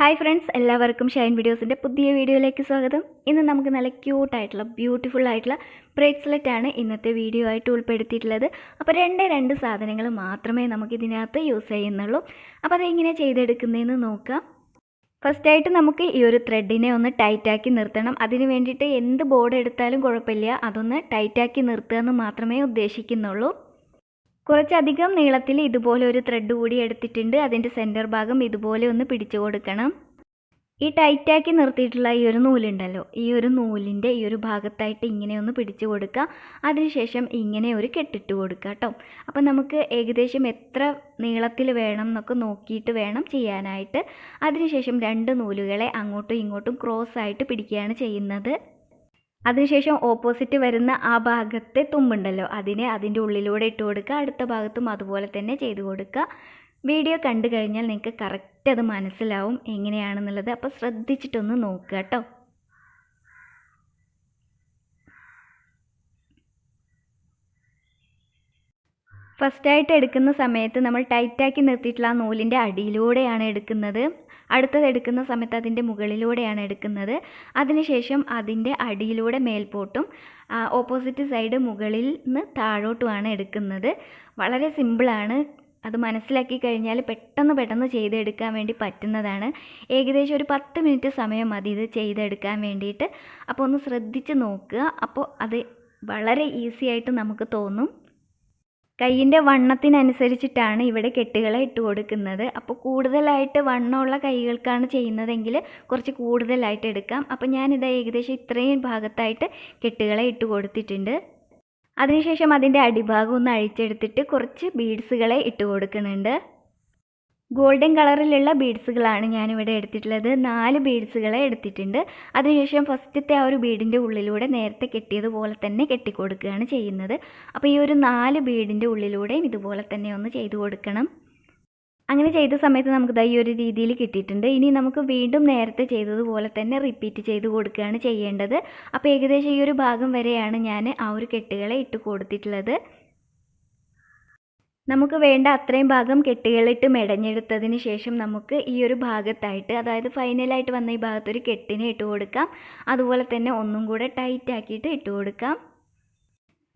Hi friends എല്ലാവർക്കും ഷൈൻ വീഡിയോസിന്റെ പുതിയ വീഡിയോയിലേക്ക് സ്വാഗതം. ഇന്ന് നമുക്ക് നല്ല ക്യൂട്ടായിട്ടുള്ള ബ്യൂട്ടിഫുൾ ആയിട്ടുള്ള ബ്രേസ്ലെറ്റ് ആണ് ഇന്നത്തെ വീഡിയോ ആയിട്ട് ഉൾപ്പെടുത്തിയിട്ടുള്ളത്. അപ്പോൾ രണ്ട് രണ്ട് സാധനങ്ങൾ മാത്രമേ നമുക്ക് ഇതിനകത്ത് യൂസ് ചെയ്യുന്നുള്ളൂ. അപ്പോൾ അതെങ്ങനെ ചെയ്തെടുക്കുന്നതെന്ന് നോക്കാം. ഫസ്റ്റായിട്ട് നമുക്ക് ഈ ഒരു ത്രെഡിനെ ഒന്ന് ടൈറ്റാക്കി നിർത്തണം. അതിന് വേണ്ടിയിട്ട് എന്ത് ബോർഡ് എടുത്താലും കുഴപ്പമില്ല. അതൊന്ന് ടൈറ്റാക്കി നിർത്തുക എന്ന് മാത്രമേ ഉദ്ദേശിക്കുന്നുള്ളൂ. കുറച്ചധികം നീളത്തിൽ ഇതുപോലെ ഒരു ത്രെഡ് കൂടി എടുത്തിട്ടുണ്ട്. അതിന്റെ സെന്റർ ഭാഗം ഇതുപോലെ ഒന്ന് പിടിച്ചു കൊടുക്കണം. ഈ ടൈറ്റാക്കി നിർത്തിയിട്ടുള്ള ഈ ഒരു നൂലുണ്ടല്ലോ. ഈ ഒരു നൂലിന്റെ ഈ ഒരു ഭാഗത്തായിട്ട് ഇങ്ങനെ ഒന്ന് പിടിച്ചു കൊടുക്കുക. അതിനുശേഷം ഇങ്ങനെ ഒരു കെട്ടിട്ട് കൊടുക്കുക കേട്ടോ. അപ്പോൾ നമുക്ക് ഏകദേശം എത്ര നീളത്തിൽ വേണം എന്നൊക്കെ നോക്കിയിട്ട് വേണം ചെയ്യാനായിട്ട്. അതിനുശേഷം രണ്ട് നൂലുകളെ അങ്ങോട്ടും ഇങ്ങോട്ടും ക്രോസ് ആയിട്ട് പിടിക്കുകയാണ് ചെയ്യുന്നത്. അതിനുശേഷം ഓപ്പോസിറ്റ് വരുന്ന ആ ഭാഗത്തെ തുമ്പുണ്ടല്ലോ. അതിനെ അതിന്റെ ഉള്ളിലൂടെ ഇട്ട് കൊടുക്കുക. അടുത്ത ഭാഗത്തും അതുപോലെ തന്നെ ചെയ്ത് കൊടുക്കുക. വീഡിയോ കണ്ടു കഴിഞ്ഞാൽ നിങ്ങൾക്ക് കറക്റ്റ് അത് മനസ്സിലാവും എങ്ങനെയാണെന്നുള്ളത്. അപ്പോൾ ശ്രദ്ധിച്ചിട്ടൊന്ന് നോക്കുക കേട്ടോ. ഫസ്റ്റായിട്ട് എടുക്കുന്ന സമയത്ത് നമ്മൾ ടൈറ്റാക്കി നിർത്തിയിട്ടുള്ള ആ നൂലിന്റെ അടിയിലൂടെയാണ് എടുക്കുന്നത്. അടുത്തത് എടുക്കുന്ന സമയത്ത് അതിന്റെ മുകളിലൂടെയാണ് എടുക്കുന്നത്. അതിനുശേഷം അതിന്റെ അടിയിലൂടെ മേൽപോട്ടും ഓപ്പോസിറ്റ് സൈഡ് മുകളിൽ നിന്ന് താഴോട്ടുമാണ് എടുക്കുന്നത്. വളരെ സിമ്പിളാണ് അത് മനസ്സിലാക്കി കഴിഞ്ഞാൽ പെട്ടെന്ന് പെട്ടെന്ന് ചെയ്തെടുക്കാൻ വേണ്ടി പറ്റുന്നതാണ്. ഏകദേശം ഒരു പത്ത് മിനിറ്റ് സമയം മതി ഇത് ചെയ്തെടുക്കാൻ വേണ്ടിയിട്ട്. അപ്പോൾ ഒന്ന് ശ്രദ്ധിച്ച് നോക്കുക. അപ്പോൾ അത് വളരെ ഈസി ആയിട്ട് നമുക്ക് തോന്നും. കൈയിന്റെ വണ്ണത്തിനനുസരിച്ചിട്ടാണ് ഇവിടെ കെട്ടുകളെ ഇട്ട് കൊടുക്കുന്നത്. അപ്പോൾ കൂടുതലായിട്ട് വണ്ണമുള്ള കൈകൾക്കാണ് ചെയ്യുന്നതെങ്കിൽ കുറച്ച് കൂടുതലായിട്ട് എടുക്കാം. അപ്പോൾ ഞാനിത് ഏകദേശം ഇത്രയും ഭാഗത്തായിട്ട് കെട്ടുകളെ ഇട്ട് കൊടുത്തിട്ടുണ്ട്. അതിനുശേഷം അതിന്റെ അടിഭാഗം ഒന്ന് അഴിച്ചെടുത്തിട്ട് കുറച്ച് ബീഡ്സുകളെ ഇട്ട് കൊടുക്കുന്നുണ്ട്. ഗോൾഡൻ കളറിലുള്ള ബീഡ്സുകളാണ് ഞാനിവിടെ എടുത്തിട്ടുള്ളത്. നാല് ബീഡ്സുകളെ എടുത്തിട്ടുണ്ട്. അതിനുശേഷം ഫസ്റ്റത്തെ ആ ഒരു ബീഡിന്റെ ഉള്ളിലൂടെ നേരത്തെ കെട്ടിയതുപോലെ തന്നെ കെട്ടിക്കൊടുക്കുകയാണ് ചെയ്യുന്നത്. അപ്പോൾ ഈ ഒരു നാല് ബീഡിന്റെ ഉള്ളിലൂടെയും ഇതുപോലെ തന്നെ ഒന്ന് ചെയ്തു കൊടുക്കണം. അങ്ങനെ ചെയ്ത സമയത്ത് നമുക്ക് ഈ ഒരു രീതിയിൽ കിട്ടിയിട്ടുണ്ട്. ഇനി നമുക്ക് വീണ്ടും നേരത്തെ ചെയ്തതുപോലെ തന്നെ റിപ്പീറ്റ് ചെയ്ത് കൊടുക്കുകയാണ് ചെയ്യേണ്ടത്. അപ്പോൾ ഏകദേശം ഈ ഒരു ഭാഗം വരെയാണ് ഞാൻ ആ ഒരു കെട്ടുകളെ ഇട്ട് കൊടുത്തിട്ടുള്ളത്. നമുക്ക് വേണ്ട അത്രയും ഭാഗം കെട്ടുകളിട്ട് മെടഞ്ഞെടുത്തതിന് ശേഷം നമുക്ക് ഈ ഒരു ഭാഗത്തായിട്ട് അതായത് ഫൈനലായിട്ട് വന്ന ഈ ഭാഗത്തൊരു കെട്ടിനെ ഇട്ട് കൊടുക്കാം. അതുപോലെ തന്നെ ഒന്നും കൂടെ ടൈറ്റ് ആക്കിയിട്ട് ഇട്ട് കൊടുക്കാം.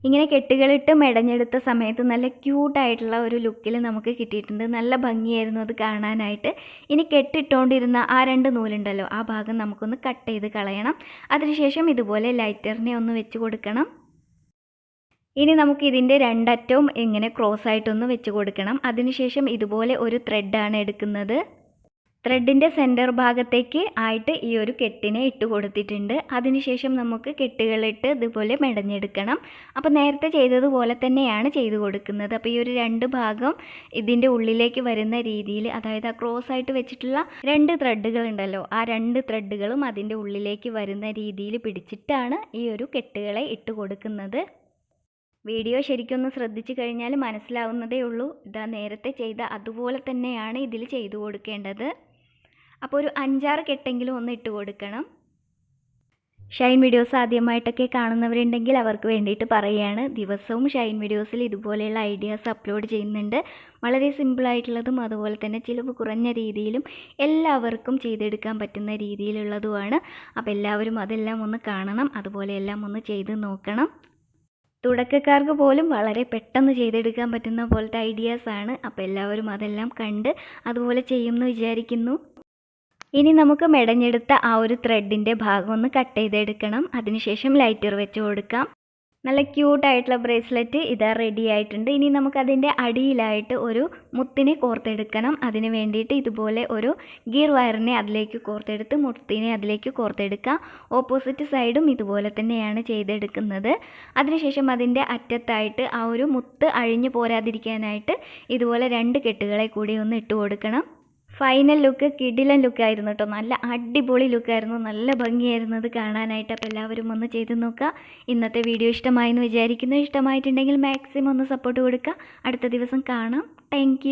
ഇങ്ങനെ കെട്ടുകളിട്ട് മെടഞ്ഞെടുത്ത സമയത്ത് നല്ല ക്യൂട്ടായിട്ടുള്ള ഒരു ലുക്കിൽ നമുക്ക് കിട്ടിയിട്ടുണ്ട്. നല്ല ഭംഗിയായിരുന്നു അത് കാണാനായിട്ട്. ഇനി കെട്ടിട്ടുകൊണ്ടിരുന്ന ആ രണ്ട് നൂലുണ്ടല്ലോ ആ ഭാഗം നമുക്കൊന്ന് കട്ട് ചെയ്ത് കളയണം. അതിനുശേഷം ഇതുപോലെ ലൈറ്ററിനെ ഒന്ന് വെച്ച് കൊടുക്കണം. ഇനി നമുക്ക് ഇതിന്റെ രണ്ടറ്റവും ഇങ്ങനെ ക്രോസ് ആയിട്ടൊന്ന് വെച്ച് കൊടുക്കണം. അതിനുശേഷം ഇതുപോലെ ഒരു ത്രെഡാണ് എടുക്കുന്നത്. ത്രെഡിന്റെ സെന്റർ ഭാഗത്തേക്ക് ആയിട്ട് ഈ ഒരു കെട്ടിനെ ഇട്ട് കൊടുത്തിട്ടുണ്ട്. അതിനുശേഷം നമുക്ക് കെട്ടുകളിട്ട് ഇതുപോലെ മെടഞ്ഞെടുക്കണം. അപ്പോൾ നേരത്തെ ചെയ്തതുപോലെ തന്നെയാണ് ചെയ്തു കൊടുക്കുന്നത്. അപ്പോൾ ഈ ഒരു രണ്ട് ഭാഗം ഇതിന്റെ ഉള്ളിലേക്ക് വരുന്ന രീതിയിൽ അതായത് ആ ക്രോസ് ആയിട്ട് വെച്ചിട്ടുള്ള രണ്ട് ത്രെഡുകൾ ഉണ്ടല്ലോ ആ രണ്ട് ത്രെഡുകളും അതിന്റെ ഉള്ളിലേക്ക് വരുന്ന രീതിയിൽ പിടിച്ചിട്ടാണ് ഈ ഒരു കെട്ടുകളെ ഇട്ട് കൊടുക്കുന്നത്. വീഡിയോ ശരിക്കൊന്ന് ശ്രദ്ധിച്ചു കഴിഞ്ഞാൽ മനസ്സിലാവുന്നതേ ഉള്ളൂ. ഇതാ നേരത്തെ ചെയ്ത അതുപോലെ തന്നെയാണ് ഇതിൽ ചെയ്തു കൊടുക്കേണ്ടത്. അപ്പോൾ ഒരു അഞ്ചാറ് കെട്ടെങ്കിലും ഒന്ന് ഇട്ട് കൊടുക്കണം. ഷൈൻ വീഡിയോസ് ആദ്യമായിട്ടൊക്കെ കാണുന്നവരുണ്ടെങ്കിൽ അവർക്ക് വേണ്ടിയിട്ട് പറയുകയാണ്. ദിവസവും ഷൈൻ വീഡിയോസിൽ ഇതുപോലെയുള്ള ഐഡിയാസ് അപ്ലോഡ് ചെയ്യുന്നുണ്ട്. വളരെ സിമ്പിളായിട്ടുള്ളതും അതുപോലെ തന്നെ ചിലവ് കുറഞ്ഞ രീതിയിലും എല്ലാവർക്കും ചെയ്തെടുക്കാൻ പറ്റുന്ന രീതിയിലുള്ളതുമാണ്. അപ്പോൾ എല്ലാവരും അതെല്ലാം ഒന്ന് കാണണം. അതുപോലെ എല്ലാം ഒന്ന് ചെയ്ത് നോക്കണം. തുടക്കക്കാർക്ക് പോലും വളരെ പെട്ടെന്ന് ചെയ്തെടുക്കാൻ പറ്റുന്ന പോലത്തെ ഐഡിയാസ് ആണ്. അപ്പോൾ എല്ലാവരും അതെല്ലാം കണ്ട് അതുപോലെ ചെയ്യുമെന്ന് വിചാരിക്കുന്നു. ഇനി നമുക്ക് മെടഞ്ഞെടുത്ത ആ ഒരു ത്രെഡിന്റെ ഭാഗം ഒന്ന് കട്ട് ചെയ്തെടുക്കണം. അതിനുശേഷം ലൈറ്റർ വെച്ച് കൊടുക്കാം. നല്ല ക്യൂട്ടായിട്ടുള്ള ബ്രേസ്ലെറ്റ് ഇതാ റെഡി ആയിട്ടുണ്ട്. ഇനി നമുക്കതിന്റെ അടിയിലായിട്ട് ഒരു മുത്തിനെ കോർത്തെടുക്കണം. അതിന് വേണ്ടിയിട്ട് ഇതുപോലെ ഒരു ഗിയർ വയറിനെ അതിലേക്ക് കോർത്തെടുത്ത് മുത്തിനെ അതിലേക്ക് കോർത്തെടുക്കുക ഓപ്പോസിറ്റ് സൈഡും ഇതുപോലെ തന്നെയാണ് ചെയ്തെടുക്കുന്നത്. അതിനുശേഷം അതിന്റെ അറ്റത്തായിട്ട് ആ ഒരു മുത്ത് അഴിഞ്ഞു പോരാതിരിക്കാനായിട്ട് ഇതുപോലെ രണ്ട് കെട്ടുകളെ കൂടി ഒന്ന് ഇട്ട് കൊടുക്കണം. ഫൈനൽ ലുക്ക് കിടിലൻ ലുക്കായിരുന്നു കേട്ടോ നല്ല അടിപൊളി ലുക്കായിരുന്നു നല്ല ഭംഗിയായിരുന്നു അത് കാണാനായിട്ട്. അപ്പോൾ എല്ലാവരും ഒന്ന് ചെയ്ത് നോക്കുക ഇന്നത്തെ വീഡിയോ ഇഷ്ടമായെന്ന് വിചാരിക്കുന്നു. ഇഷ്ടമായിട്ടുണ്ടെങ്കിൽ മാക്സിമം ഒന്ന് സപ്പോർട്ട് കൊടുക്കുക അടുത്ത ദിവസം കാണാം. താങ്ക്